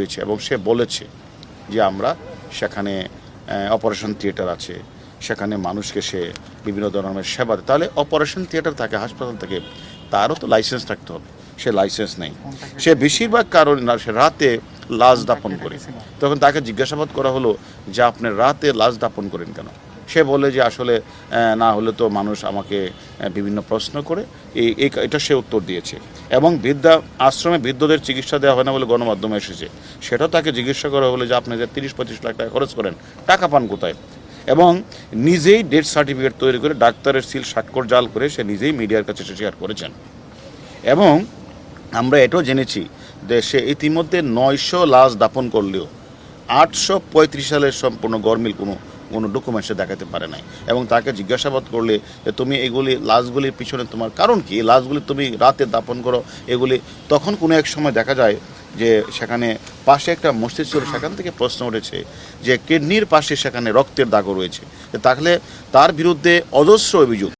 হয়েছে এবং সে বলেছে যে আমরা সেখানে অপারেশন থিয়েটার আছে সেখানে মানুষকে সে বিভিন্ন ধরনের সেবা দেয়। তাহলে অপারেশন থিয়েটার থাকে হাসপাতাল থেকে তারও তো লাইসেন্স থাকতে হবে। সে লাইসেন্স নেই। সে বেশিরভাগ কারণ না সে রাতে লাশ দাপন করে। তখন তাকে জিজ্ঞাসাবাদ করা হলো যে আপনি রাতে লাশ দাপন করেন কেন? সে বলে যে আসলে না হলে তো মানুষ আমাকে বিভিন্ন প্রশ্ন করে। এই- এটা সে উত্তর দিয়েছে। এবং বৃদ্ধা আশ্রমে বৃদ্ধদের চিকিৎসা দেওয়া হয় না বলে গণমাধ্যমে এসেছে। সেটাও তাকে জিজ্ঞাসা করা হলো যে আপনি যে তিরিশ পঁচিশ লাখ টাকা খরচ করেন, টাকা পান কোথায়? এবং নিজেই ডেথ সার্টিফিকেট তৈরি করে ডাক্তারের সিল স্বাক্ষর জাল করে সে নিজেই মিডিয়ার কাছে শেয়ার করেছেন। এবং আমরা এটাও জেনেছি যে সে ইতিমধ্যে নয়শো লাশ দাপন করলেও আটশো পঁয়ত্রিশ সালের সম্পূর্ণ গরমিল কোনো কোনো ডকুমেন্ট সে দেখাতে পারে নাই। এবং তাকে জিজ্ঞাসাবাদ করলে যে তুমি এগুলি লাশগুলির পিছনে তোমার কারণ কি? লাশগুলি তুমি রাতে দাপন করো, এগুলি তখন কোনো এক সময় দেখা যায় যে সেখানে পাশে একটা মসজিদ ছিল, সেখান থেকে প্রশ্ন উঠেছে যে কিডনির পাশে সেখানে রক্তের দাগও রয়েছে। তাহলে তার বিরুদ্ধে অজস্র অভিযোগ।